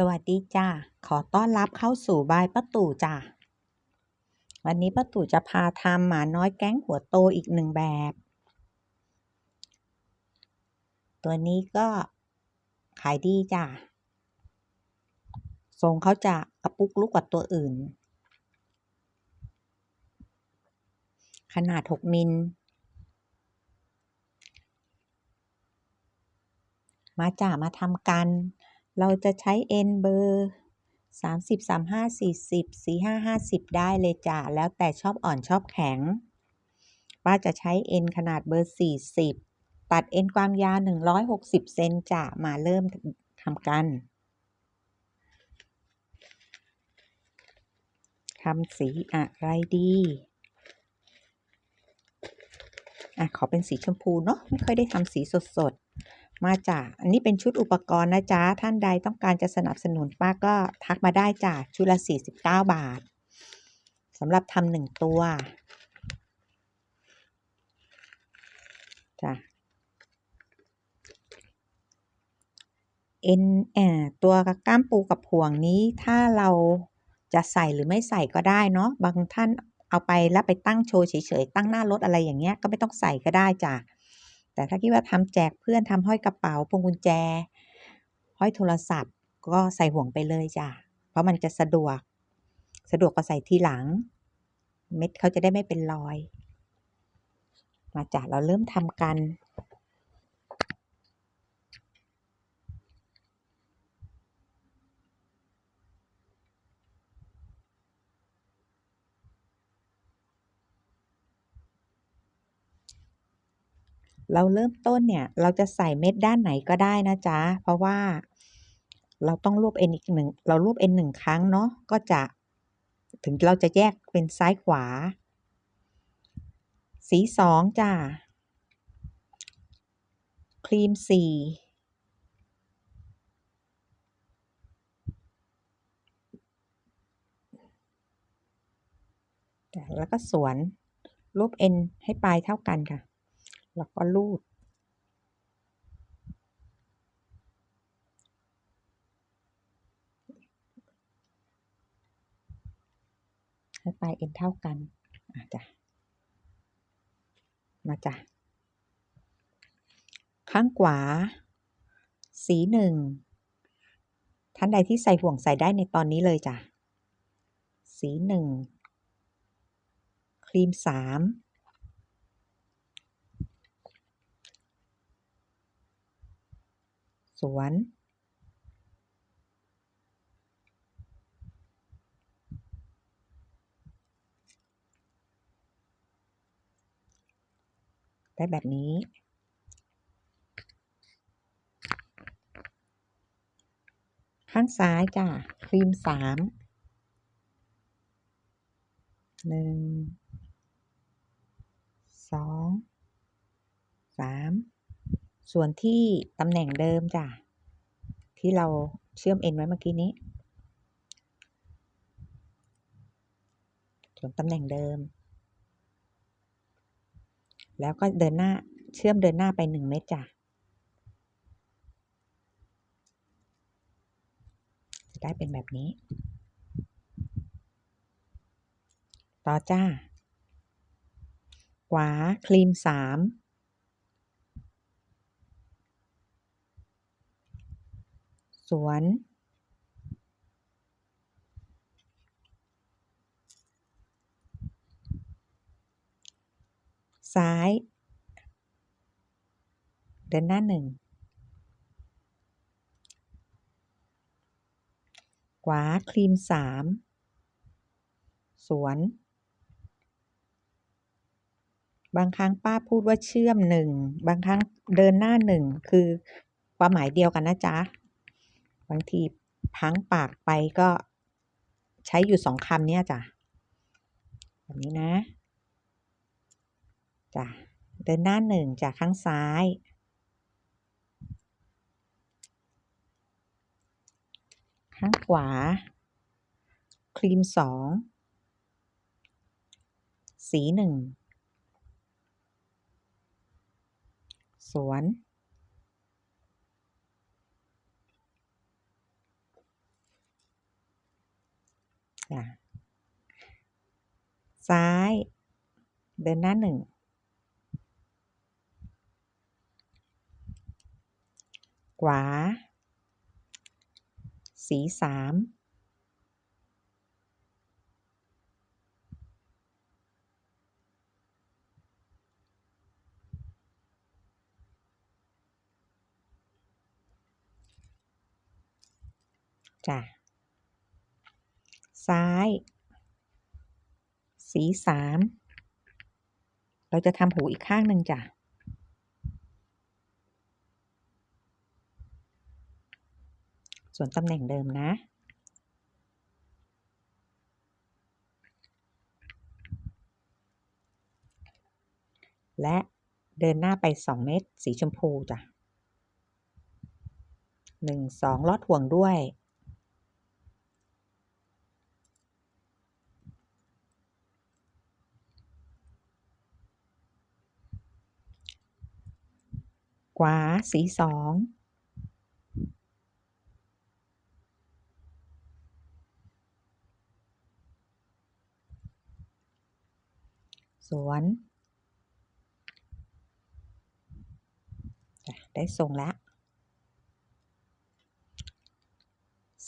สวัสดีจ้า ขอต้อนรับเข้าสู่บายป้าตู่จ้า วันนี้ป้าตู่จะพาทำหมาน้อยแก๊งหัวโตอีกหนึ่งแบบ ตัวนี้ก็ขายดีจ้า ทรงเขาจะกระปุกลุกกว่าตัวอื่น ขนาด 6 มิล มาจ่ามาทำกัน เราจะใช้เอ็นเบอร์สามสิบสามห้าสี่สิบสี่ห้าห้าสิบได้เลยจ้ะ แล้วแต่ชอบอ่อนชอบแข็งป้าจะใช้เอ็นขนาดเบอร์สี่สิบตัดเอ็นความยาวหนึ่งร้อยหกสิบเซนจ้ะ มาเริ่มทำกันทำสีอะไรดี อะ ขอเป็นสีชมพูเนาะ ไม่ค่อยได้ทำสีสดๆ มาจ้ะอันนี้เป็นชุดอุปกรณ์นะจ๊ะ ท่านใดต้องการจะสนับสนุนป้าก็ทักมาได้จ้ะชุดละ 49 บาทสำหรับทำหนึ่งตัวจ้ะเอ็นแอตัวกล้ามปูกับห่วงนี้ถ้าเราจะใส่หรือไม่ใส่ก็ได้เนาะบางท่านเอาไปแล้วไปตั้งโชว์เฉยๆตั้งหน้ารถอะไรอย่างเงี้ยก็ไม่ต้องใส่ก็ได้จ้ะ แต่ถ้าคิดว่าทำแจกเพื่อนทำห้อยกระเป๋าพวงกุญแจ ห้อยโทรศัพท์ ก็ใส่ห่วงไปเลยจ้ะ เพราะมันจะสะดวก สะดวกกว่าใส่ทีหลัง เม็ดเขาจะได้ไม่เป็นรอย มาจ้ะเราเริ่มทำกัน เราเริ่มต้นเนี่ย เราจะใส่เม็ดด้านไหนก็ได้นะจ๊ะ เพราะว่าเราต้องรวบเอ็นอีกหนึ่งเรารวบเอ็นหนึ่งครั้งเนาะก็จะถึงเราจะแยกเป็นซ้ายขวา สีสองจ้ะครีมสี่แล้วก็สวนรูปเอ็นให้ปลายเท่ากันค่ะ แล้วก็รูด ให้ปลายเอ็นเท่ากันอะจ้ะมาจ้ะข้างขวา สีหนึ่งท่านใดที่ใส่ห่วงใส่ได้ในตอนนี้เลยจ้ะ สีหนึ่งครีมสาม สวน ได้แบบนี้ข้างซ้ายจ้ะครีมสามหนึ่งสองสาม ส่วนที่ตำแหน่งเดิมจ้ะ ที่เราเชื่อมเอ็นไว้เมื่อกี้นี้ ส่วนตำแหน่งเดิม แล้วก็เดินหน้าเชื่อมเดินหน้าไปหนึ่งเมตรจ้ะจะได้เป็นแบบนี้ ต่อจ้า ขวาครีมสาม สวน ซ้าย เดินหน้าหนึ่งขวาครีมสามสวน บางครั้งป้าพูดว่าเชื่อมหนึ่ง บางครั้งเดินหน้าหนึ่ง คือความหมายเดียวกันนะจ๊ะ บางทีพังปากไปก็ใช้อยู่สองคำเนี่ยจ้ะแบบนี้นะจ้ะเดินหน้าหนึ่งจากข้างซ้าย ข้างขวา ครีมสองสีหนึ่งสวน ซ้าย เดินหน้าหนึ่ง ขวา สีสามจ้ะ ซ้าย สีสาม เราจะทำหูอีกข้างหนึ่งจ้ะ ส่วนตำแหน่งเดิมนะและเดินหน้าไป 2 เมตร สีชมพูจ้ะ1 2ลอดห่วงด้วย ขวาสีสองสวนได้ทรงแล้ว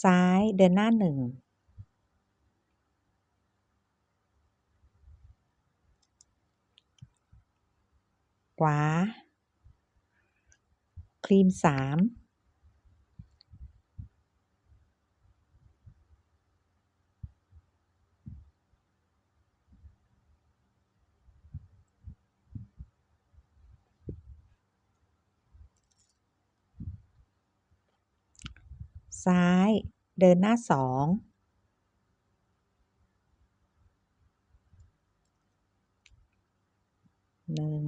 ซ้ายเดินหน้าหนึ่ง ขวา รีมสามซ้าย เดินหน้าสอง หนึ่ง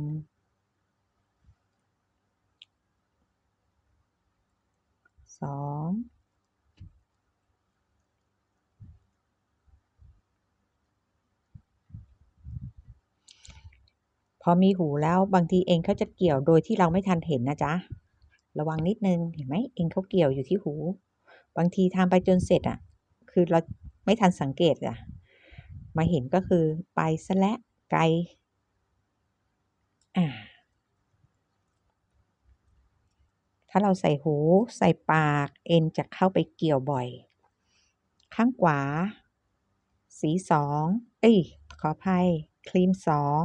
สอง พอมีหูแล้วบางทีเองเขาจะเกี่ยวโดยที่เราไม่ทันเห็นนะจ๊ะ ระวังนิดนึงเห็นไหมเองเขาเกี่ยวอยู่ที่หู บางทีทำไปจนเสร็จอะคือเราไม่ทันสังเกตอะมาเห็นก็คือไปซะและไกลอ่าถ้าเราใส่หูใส่ปากเอ็นจะเข้าไปเกี่ยวบ่อย ข้างขวา สีสองเอ้ยขออภัยครีมสอง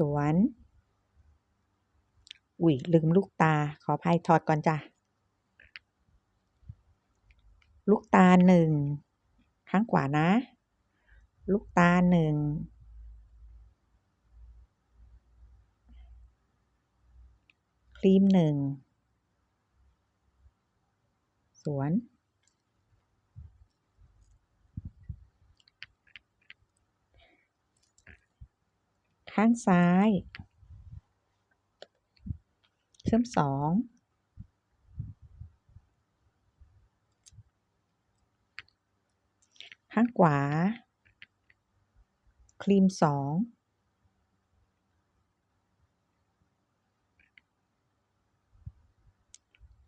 สวน อุ๊ยลืมลูกตา ขออภัยถอดก่อนจ้ะ ลูกตาหนึ่งข้างขวานะ ลูกตาหนึ่งครีมหนึ่งสวน ข้างซ้าย เชื่อมสองข้างขวา ครีมสอง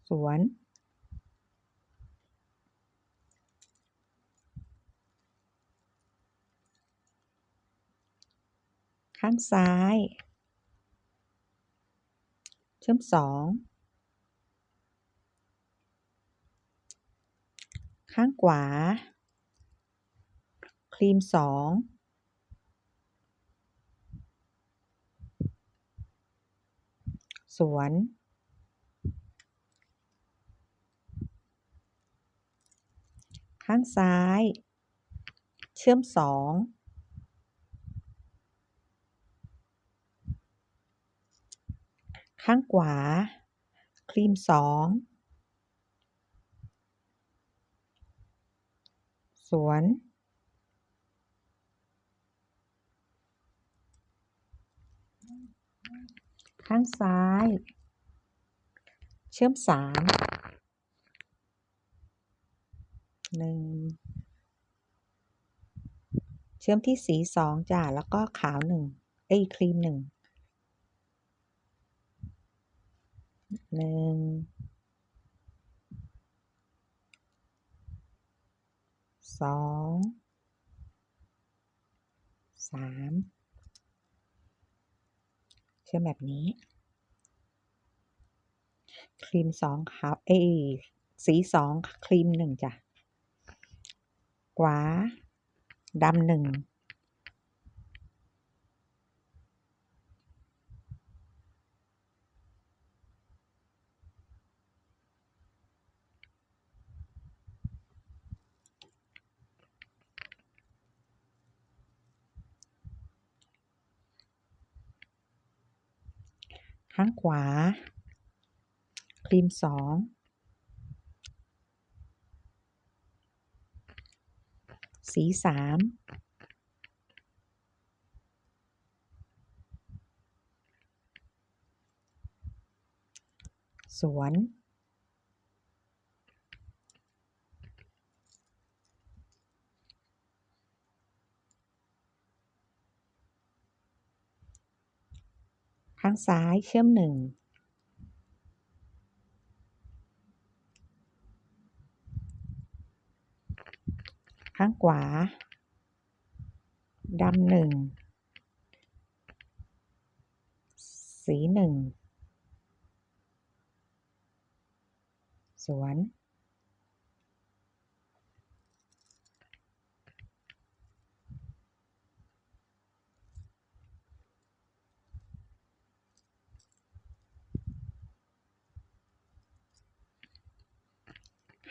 สวน ข้างซ้าย เชื่อมสอง ข้างขวา ครีมสองสวน ข้างซ้าย เชื่อมสอง ข้างขวา ครีมสองสวน ข้างซ้าย เชื่อมสามหนึ่งเชื่อมที่สีสองจ้ะแล้วก็ขาวหนึ่งเอ้ยครีมหนึ่ง หนึ่งสองสามเชื่อมแบบนี้ ครีมสองขาวเอยสีสองครีมหนึ่งจ้ะขวาดำหนึ่ง ข้างขวาครีมสองสีสามสวนางซ้ายเชื่อมหนึ่งข้างขวาดำหนึ่งสีหนึ่งสวน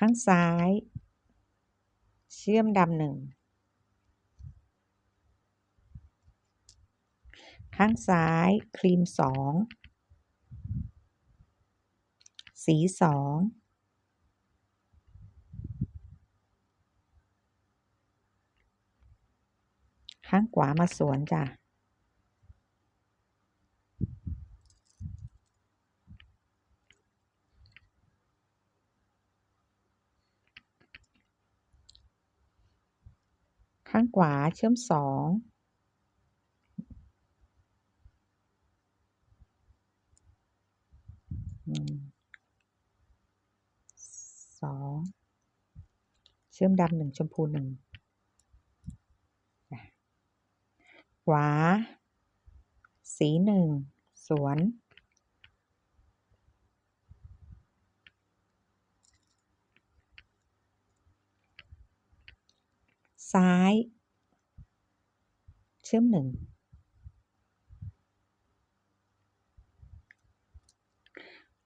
ข้างซ้าย เชื่อมดำหนึ่ง ข้างซ้ายครีมสอง สีสองข้างขวามาสวนจ้ะ ข้างขวาเชื่อมสองหนึ่งสองเชื่อมดำหนึ่งชมพูหนึ่งขวา สีหนึ่งสวน ซ้าย เชื่อมหนึ่ง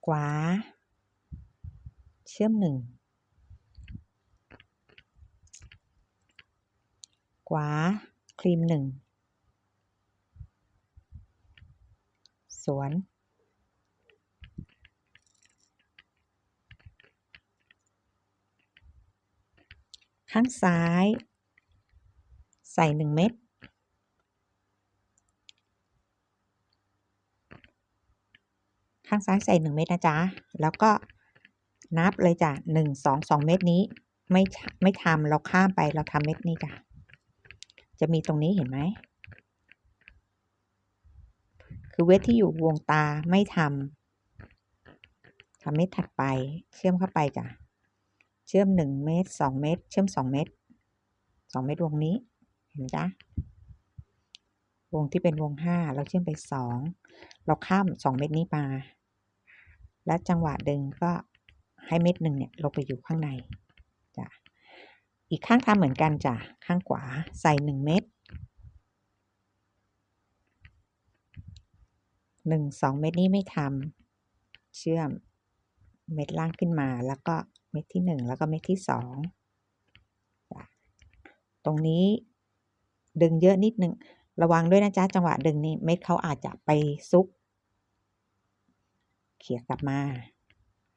ขวา เชื่อมหนึ่งขวา ครีมหนึ่งสวน ข้างซ้าย ใส่หนึ่งเม็ด ข้างซ้ายใส่หนึ่งเม็ดนะจ๊ะ แล้วก็นับเลยจ้ะหนึ่งสองสองเม็ดนี้ไม่ไม่ทำเราข้ามไปเราทำเม็ดนี้จ้ะ จะมีตรงนี้เห็นไหม คือเวทที่อยู่วงตาไม่ทำทำเม็ดถัดไปเชื่อมเข้าไปจ้ะ เชื่อมหนึ่งเม็ดสองเม็ดเชื่อมสองเม็ดสองเม็ดวงนี้ เห็นจ้ะวงที่เป็นวงห้าเราเชื่อมไปสองเราข้ามสองเม็ดนี้มา และจังหวะดึงก็ให้เม็ดหนึ่งเนี่ยลงไปอยู่ข้างในจ้ะอีกข้างทำเหมือนกันจ้ะข้างขวาใส่หนึ่งเม็ดหนึ่งสองเม็ดนี้ไม่ทำเชื่อมเม็ดล่างขึ้นมาแล้วก็เม็ดที่หนึ่งแล้วก็เม็ดที่สองตรงนี้ ดึงเยอะนิดนึง ระวังด้วยนะจ๊ะจังหวะดึงนี่เม็ดเขาอาจจะไปซุก เขี่ยกลับมา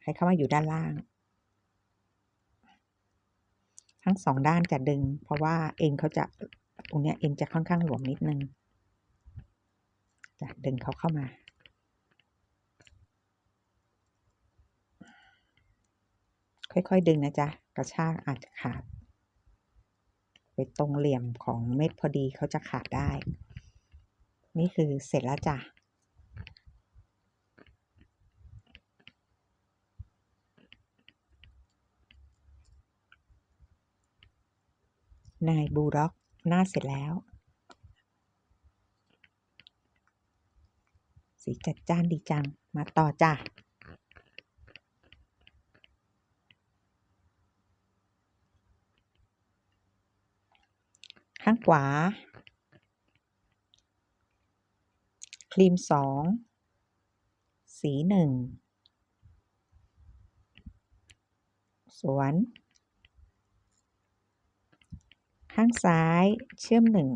ให้เข้ามาอยู่ด้านล่าง ทั้งสองด้านจะดึง เพราะว่าเอ็นเขาจะตรงเนี้ยเอ็นจะค่อนข้างหลวมนิดนึงจะดึงเขาเข้ามาค่อย ๆ ดึงนะจ๊ะ กระชากอาจจะขาด ไปตรงเหลี่ยมของเม็ดพอดีเขาจะขาดได้ นี่คือเสร็จแล้วจ้ะนายบูร็อกหน้าเสร็จแล้ว สีจัดจ้านดีจัง มาต่อจ้ะ ข้างขวา ครีมสองสีหนึ่งสวน ข้างซ้ายเชื่อมหนึ่ง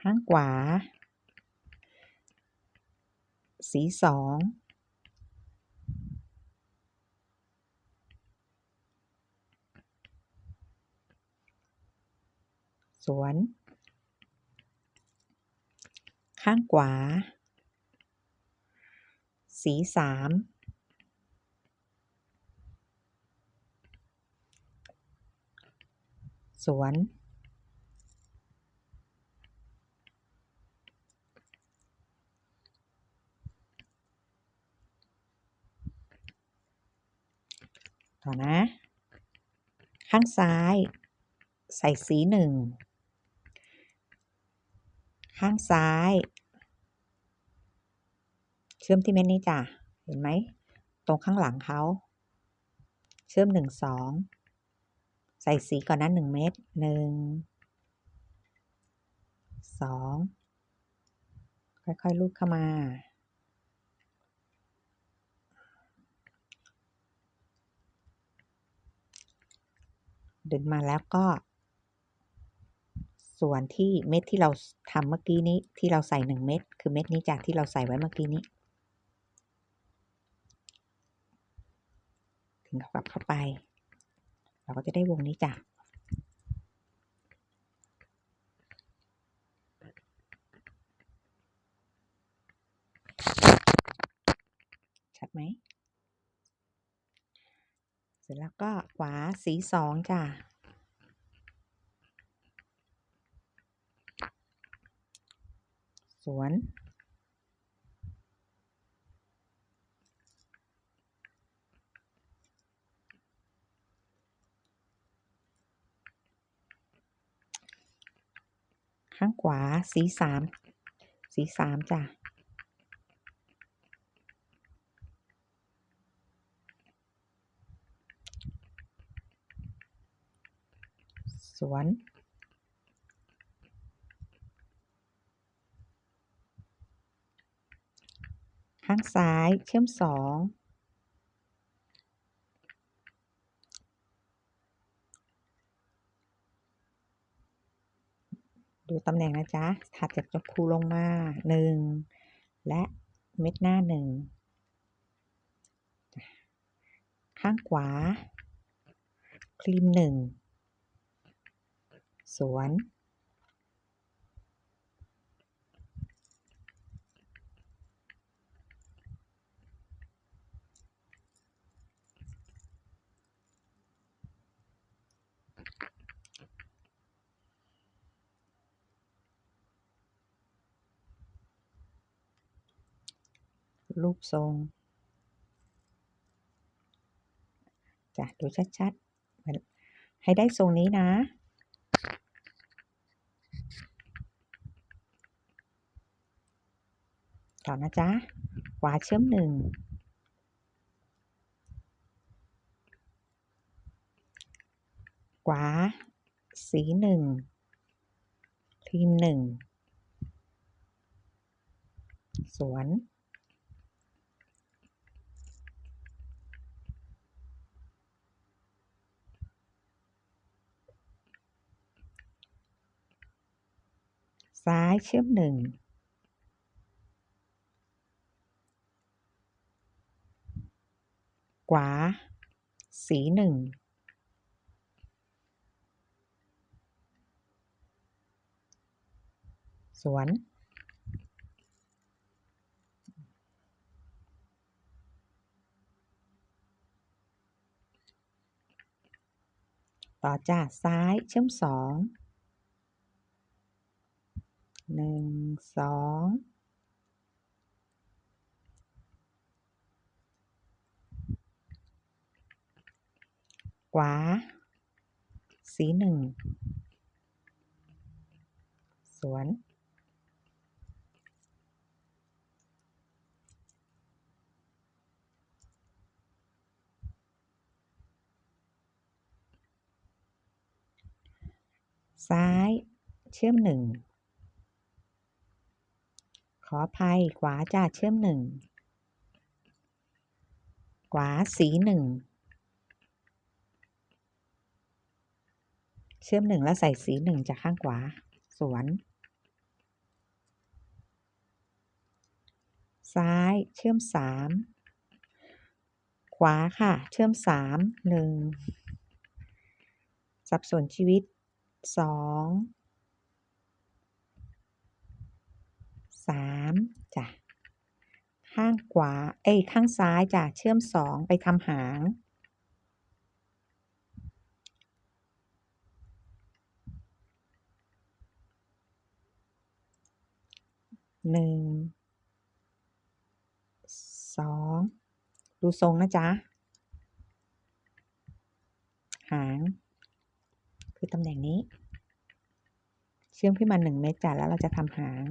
ข้างขวา สีสอง สวน ข้างขวา สีสามสวน ต่อนะ ข้างซ้าย ใส่สีหนึ่ง ข้างซ้าย เชื่อมที่เม็ดนี้จ้ะ เห็นไหม ตรงข้างหลังเขา เชื่อมหนึ่งสอง ใส่สีก่อนนะหนึ่งเม็ดหนึ่ง สอง ค่อยๆลูดเข้ามาดึงมาแล้วก็ ส่วนที่เม็ดที่เราทำเมื่อกี้นี้ที่เราใส่หนึ่งเม็ดคือเม็ดนี้จากที่เราใส่ไว้เมื่อกี้นี้ถึงกลับเข้าไป เราก็จะได้วงนี้จ้ะชัดไหมเสร็จแล้วก็ขวาสีสองจ้ะ สวน ข้างขวาสีสามสีสามจ้ะสวน ข้างซ้ายเชื่อมสองดูตำแหน่งนะจ๊ะ ถัดจากจพูลงมาหนึ่งและเม็ดหน้าหนึ่งข้างขวา ครีมหนึ่งสวน รูปทรงจะดูชัดๆ ให้ได้ทรงนี้นะ ต่อนะจ๊ะขวาเชื่อมหนึ่ง ขวา สีหนึ่งครีมหนึ่ง สวน ซ้ายเชื่อมหนึ่งขวา สีหนึ่งสวน ต่อจากซ้ายเชื่อมสอง หนึ่งสองขวา สีหนึ่ง สวน ซ้าย เชื่อมหนึ่ง ออภัยขวาจ้ะเชื่อมหนึ่งขวาสีหนึ่งเชื่อมหนึ่งแล้วใส่สีหนึ่งจากข้างขวา สวน ซ้ายเชื่อมสามขวาค่ะ เชื่อมสามหนึ่งสับสนชีวิตสอง สามจ้ะข้างขวา เอ๊ยข้างซ้ายจ้ะเชื่อมสองไปทำหาง หนึ่ง สอง ดูทรงนะจ๊ะ หาง คือตำแหน่งนี้ เชื่อมขึ้นมาหนึ่งเมตรจ้ะแล้วเราจะทำหาง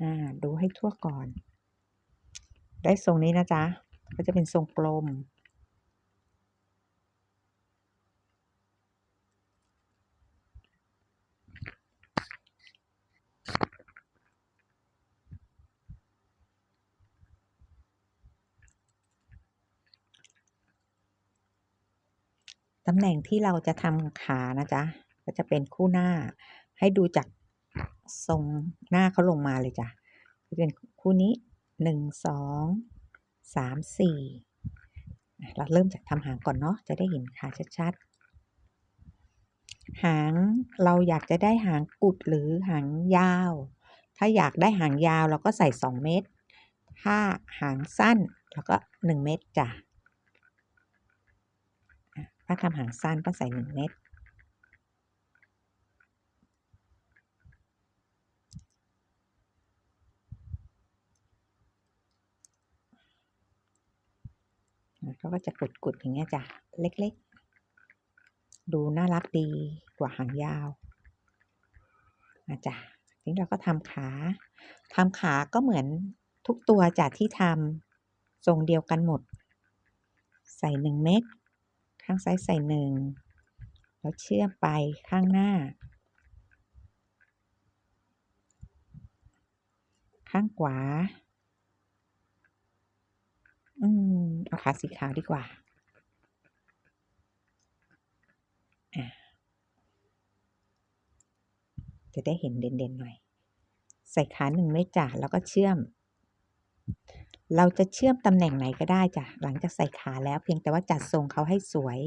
อ่าดูให้ทั่วก่อน ได้ทรงนี้นะจ๊ะ ก็จะเป็นทรงกลม ตำแหน่งที่เราจะทำขานะจ๊ะ ก็จะเป็นคู่หน้าให้ดูจาก ทรงหน้าเขาลงมาเลยจ้ะจะเป็นคู่นี้หนึ่งสองสามสี่เราเริ่มจากทำหางก่อนเนาะจะได้เห็นขาชัดๆ หางเราอยากจะได้หางกุดหรือหางยาว ถ้าอยากได้หางยาวเราก็ใส่สองเม็ดถ้าหางสั้นเราก็หนึ่งเม็ดจ้ะถ้าทำหางสั้นก็ใส่หนึ่งเม็ด เขาก็จะกุดๆอย่างเงี้ยจ้ะ เล็กๆ ดูน่ารักดีกว่าหางยาวนะจ้ะทีนี้เราก็ทำขาทำขาก็เหมือนทุกตัวจ้ะที่ทำทรงเดียวกันหมด ใส่หนึ่งเม็ดข้างซ้ายใส่หนึ่งแล้วเชื่อมไปข้างหน้า ข้างขวา อืม เอาขาสีขาวดีกว่า จะได้เห็นเด่นๆหน่อย ใส่ขาหนึ่งเม็ดจ้ะ แล้วก็เชื่อม เราจะเชื่อมตำแหน่งไหนก็ได้จ้ะ หลังจากใส่ขาแล้วเพียงแต่ว่าจัดทรงเขาให้สวย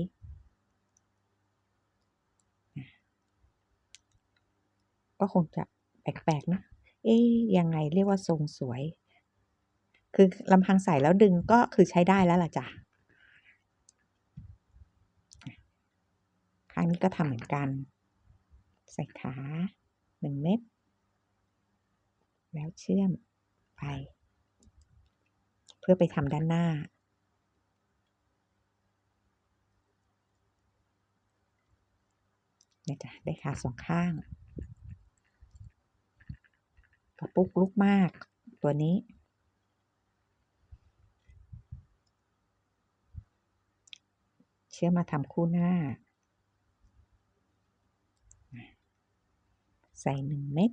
ก็คงจะแปลกๆนะ เอ๊ยยังไงเรียกว่าทรงสวย คือลำพังใส่แล้วดึงก็คือใช้ได้แล้วล่ะจ้ะข้างนี้ก็ทำเหมือนกัน ใส่ขาหนึ่งเม็ด แล้วเชื่อมไป เพื่อไปทำด้านหน้า เนี่ยจ้ะ ได้ขาสองข้างกระปุกลุกมากตัวนี้ ชื่อมมาทำคู่หน้า ใส่หนึ่งเม็ด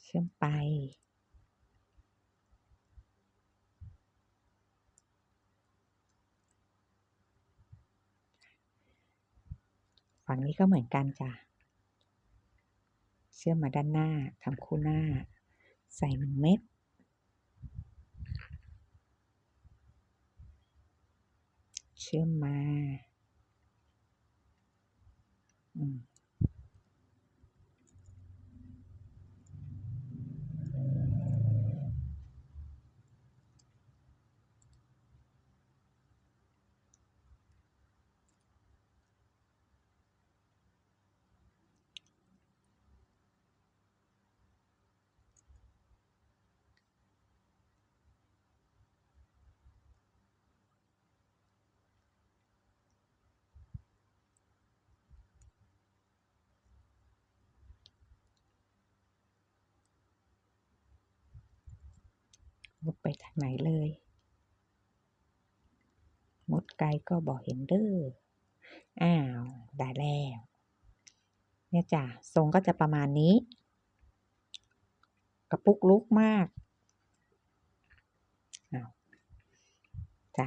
เชื่อมไป ฝั่งนี้ก็เหมือนกันจ้ะ เชื่อมมาด้านหน้าทำคู่หน้าใส่หนึ่งเม็ด เชื่อ มุดไปทางไหนเลย มุดไกลก็บอกเห็นเด้อ อ้าว ได้แล้ว เนี่ยจ้ะ ทรงก็จะประมาณนี้ กระปุกลุกมากอาจ้ะ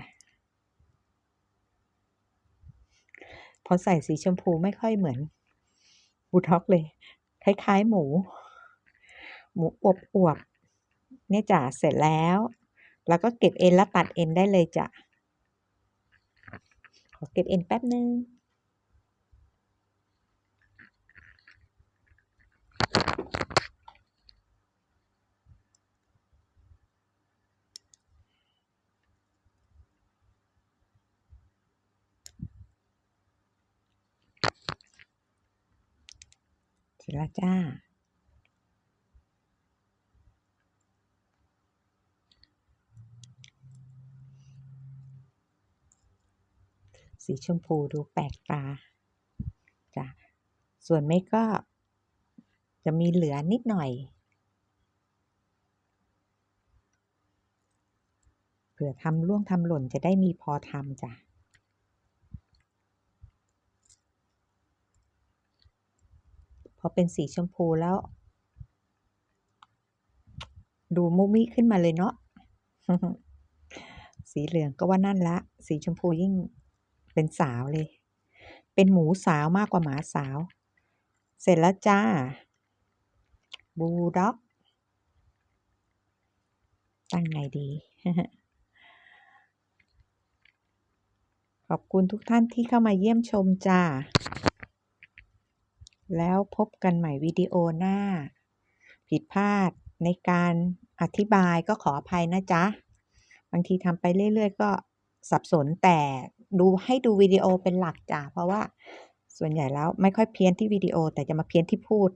พอใส่สีชมพูไม่ค่อยเหมือนบูท็อกเลย คล้ายๆหมู หมูอวบอวบๆ เนี่ยจ้ะเสร็จแล้ว แล้วก็เก็บเอ็นแล้วตัดเอ็นได้เลยจ้ะขอเก็บเอ็นแป๊บนึงเสร็จแล้วจ้า สีชมพูดูแปลกตาจ้ะส่วนเมฆก็จะมีเหลือนิดหน่อย เผื่อทำล่วงทำหล่นจะได้มีพอทำจ้ะพอเป็นสีชมพูแล้ว ดูมุมิขึ้นมาเลยเนาะสีเหลืองก็ว่านั่นละ สีชมพูยิ่ง เป็นสาวเลย เป็นหมูสาวมากกว่าหมาสาว เสร็จแล้วจ้า บูด็อก ตั้งไงดี ขอบคุณทุกท่านที่เข้ามาเยี่ยมชมจ้า แล้วพบกันใหม่วิดีโอหน้า ผิดพลาดในการอธิบายก็ขออภัยนะจ๊ะ บางทีทำไปเรื่อย ๆ ก็สับสนแต่ ดูให้ดูวิดีโอเป็นหลักจ้ะเพราะว่าส่วนใหญ่แล้วไม่ค่อยเพี้ยนที่วิดีโอแต่จะมาเพี้ยนที่พูด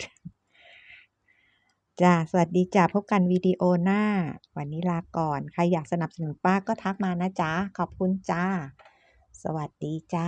จ้าสวัสดีจ้าพบกันวิดีโอหน้า วันนี้ลาก่อน ใครอยากสนับสนุนป้าก็ทักมานะจ๊ะ ขอบคุณจ้า สวัสดีจ้า